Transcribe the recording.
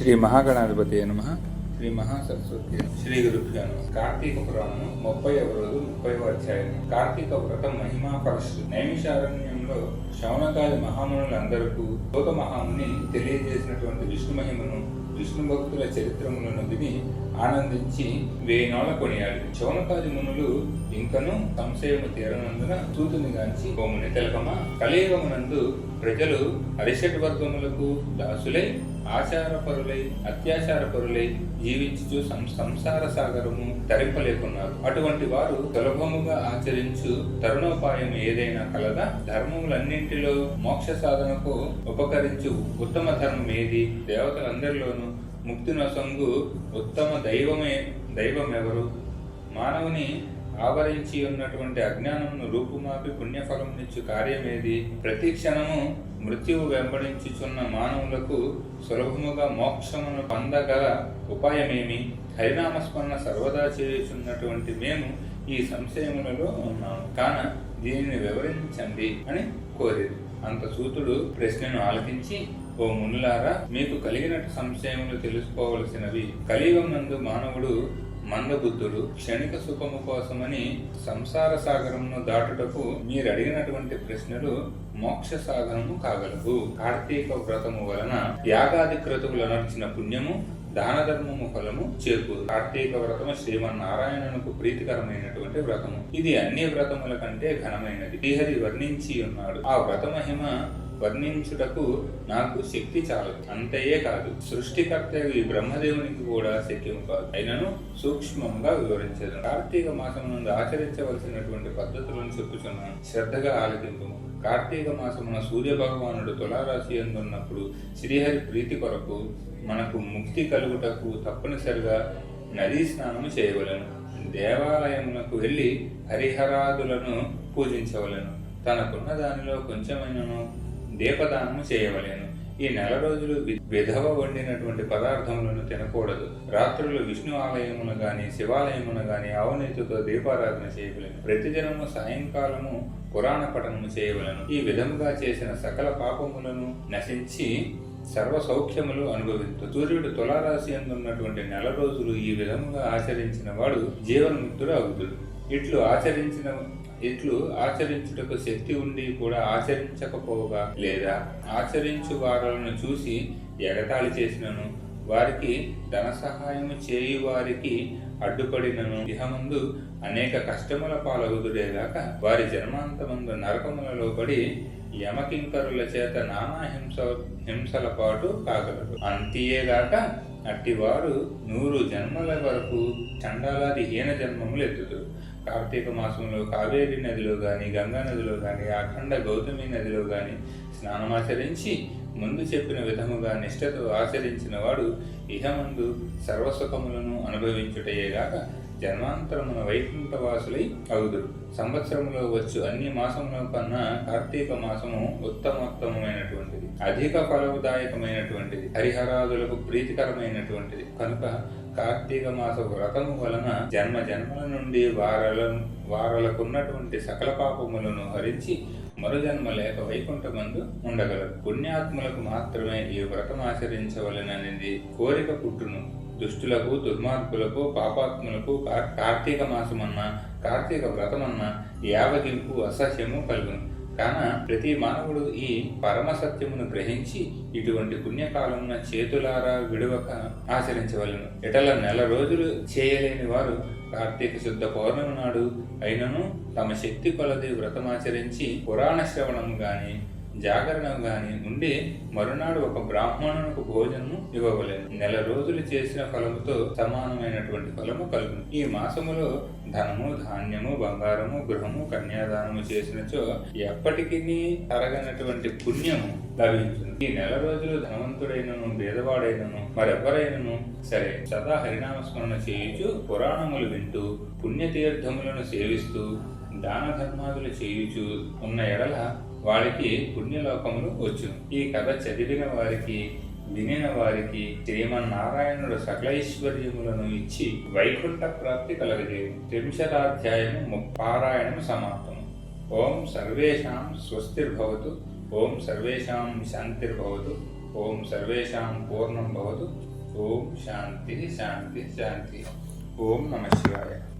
శ్రీ మహాగణాధిపతి నమ. శ్రీ మహాసరస్వతి శ్రీ గురుభ్యో కార్తీక పురాణం ముప్పై రోజు ముప్పై అధ్యాయం కార్తీక వ్రతం మహిమా పరశు నైమిషారణ్యంలో శౌనకాది మహామునులందరకు లోక మహాముని తెలియజేసినటువంటి విష్ణు మహిమను విష్ణు భక్తుల చరిత్రములను విని ఆనందించి వేయినాళ్ళ కొనియాడు. చౌనకాది మునులు ఇంకను సంశయము తీరనందున సూతుని గాంచి ఓముని తెలకమా కలియుగమునందు ప్రజలు అరిషట్ వర్గములకు దాసులై ఆచారపరులై అత్యాచారపరులై జీవించుచు సం- సంసార సాగరము తరింపలేకున్నారు. అటువంటి వారు సులభముగా ఆచరించు తరుణోపాయం ఏదైనా కలదా? ధర్మములన్నింటిలో మోక్ష సాధనకు ఉపకరించు ఉత్తమ ధర్మం ఏది? దేవతలందరిలోనూ ముక్తున సొంగు ఉత్తమ దైవమే దైవం ఎవరు మానవుని ఆవరించి ఉన్నటువంటి అజ్ఞానమును రూపుమాపి పుణ్యఫలమునిచ్చు కార్యమేది? ప్రతి క్షణము మృత్యువు వెంబడించుచున్న మానవులకు సులభముగా మోక్షమును పొందగల ఉపాయమేమి? హరినామస్మరణ సర్వదా చేయుచున్నటువంటి మేము ఈ సంశయములలో ఉన్నాము. కాన దీనిని వివరించండి అని కోరేది. అంత సూతుడు ప్రశ్నను ఆలకించి ఓ మునులారా మీకు కలిగినట్టు సంశయములు తెలుసుకోవలసినవి. కలియుగమందు మానవుడు మందబుద్ధుడు క్షణిక సుఖము కోసమని సంసార సాగరమును దాటుటకు మీరు అడిగినటువంటి ప్రశ్నలు మోక్ష సాగరము కాగలవు. కార్తీక వ్రతము వలన యాగాది క్రతువులు నడిచిన పుణ్యము దాన ధర్మము ఫలము చేకూరు. కార్తీక వ్రతము శ్రీమన్నారాయణునకు ప్రీతికరమైనటువంటి వ్రతము. ఇది అన్ని వ్రతముల కంటే ఘనమైనది. శ్రీహరి వర్ణించి ఉన్నాడు. ఆ వ్రత మహిమ వర్ణించుటకు నాకు శక్తి చాలదు అంతయే కాదు సృష్టికర్త ఈ బ్రహ్మదేవునికి కూడా శక్యం కాదు అయినను సూక్ష్మంగా వివరించదు. కార్తీక మాసం నుండి ఆచరించవలసినటువంటి పద్ధతులను చెప్పుచున్నాను. శ్రద్ధగా ఆలకింపు కార్తీక మాసమున సూర్య భగవానుడు తులారాశి ఎందున్నప్పుడు శ్రీహరి ప్రీతి కొరకు మనకు ముక్తి కలుగుటకు తప్పనిసరిగా నదీ స్నానము చేయవలెను. దేవాలయమునకు వెళ్ళి హరిహరాదులను పూజించవలెను. తనకున్న దానిలో కొంచెమైనను దీపదానము చేయవలెను. ఈ నెల రోజులు వి- విధవ వండినటువంటి పదార్థములను తినకూడదు. రాత్రులు విష్ణు ఆలయమును గాని శివాలయమును గాని అవనీతితో దీపారాధన చేయవలెను. ప్రతిదినము సాయంకాలము పురాణ పఠనము చేయవలెను. ఈ విధముగా చేసిన సకల పాపములను నశించి సర్వ సౌఖ్యములు అనుభవించు. సూర్యుడు తులారాశి అందున్నటువంటి నెల రోజులు ఈ విధముగా ఆచరించిన వాడు జీవన్ముక్తుడు అవుతుడు ఇట్లు ఆచరించిన ఇట్లు ఆచరించుటకు శక్తి ఉండి కూడా ఆచరించకపోగా లేదా? ఆచరించు వారులను చూసి ఎగతాళి చేసినను. వారికి ధన సహాయము చేయి వారికి అడ్డుపడినను. ఇహమందు అనేక కష్టముల పాలగుదుడేగాక వారి జన్మాంతమందు నరకములలో పడి యమకింకరుల చేత నానా హింస హింసల పాటు కాగలరు. అంతియేగాక అట్టివారు నూరు జన్మల వరకు చండాలాది హీన జన్మములు ఎత్తుతారు కార్తీక మాసంలో కావేరి నదిలో కానీ గంగా నదిలో కానీ అఖండ గౌతమి నదిలో కానీ స్నానమాచరించి ముందు చెప్పిన విధముగా నిష్ఠతో ఆచరించిన వాడు ఇహమందు సర్వసుఖములను అనుభవించుటయేగాక జన్మాంతరమున వైకుంఠవాసులై అవుదురు. సంవత్సరంలో వచ్చు అన్ని మాసముల కన్నా కార్తీక మాసము ఉత్తమోత్తమైనటువంటిది అధిక ఫలదాయకమైనటువంటిది హరిహరాదులకు ప్రీతికరమైనటువంటిది. కనుక కార్తీక మాస వ్రతము వలన జన్మ జన్మల నుండి వారల వారలకున్నటువంటి సకల పాపములను హరించి మరుజన్మ లేక వైకుంఠమందు ఉండగలరు. పుణ్యాత్ములకు మాత్రమే ఈ వ్రతం ఆచరించవలననేది కోరిక పుట్టును. దుష్టులకు దుర్మార్గులకు పాపాత్ములకు కార్- కార్తీక మాసమన్నా కార్తీక వ్రతమన్న యావగింపు అసహ్యము కలుగును. కాన ప్రతి మానవుడు ఈ పరమ సత్యమును గ్రహించి ఇటువంటి పుణ్యకాలమున చేతులారా విడవక ఆచరించవలను. ఇటల నెల రోజులు చేయలేని వారు కార్తీక శుద్ధ పౌర్ణమి నాడు అయినను తమ శక్తి కొలది వ్రతమాచరించి పురాణ శ్రవణం గాని జాగరణం గాని ఉండి మరునాడు ఒక బ్రాహ్మణునికి భోజనము ఇవ్వవలేదు నెల రోజులు చేసిన ఫలముతో సమానమైనటువంటి ఫలము కలుగును. ఈ మాసములో ధనము ధాన్యము బంగారము గృహము కన్యాదానము చేసినచో ఎప్పటికీ తరగనటువంటి పుణ్యము లభించును. ఈ నెల రోజులు ధనవంతుడైనను భేదవాడైనను మరెవరైనను సరే సదా హరినామస్మరణ చేయుచు పురాణములు వింటూ పుణ్యతీర్థములను సేవిస్తూ దాన ధర్మాదులు చేయుచు ఉన్న ఎడల వారికి పుణ్యలోకములు వచ్చును. ఈ కథ చదివిన వారికి వినిన వారికి శ్రీమన్నారాయణుడు సకలైశ్వర్యములను ఇచ్చి వైకుంఠ ప్రాప్తి కలగజేయు. త్రింశతాధ్యాయము పారాయణం సమాప్తం సమాప్తము. ఓం సర్వేషాం స్వస్తిర్భవతు. ఓం సర్వేషాం శాంతిర్భవతు. ఓం సర్వేషాం పూర్ణం భవతు. ఓం శాంతి శాంతి శాంతి. ఓం నమ శివాయ.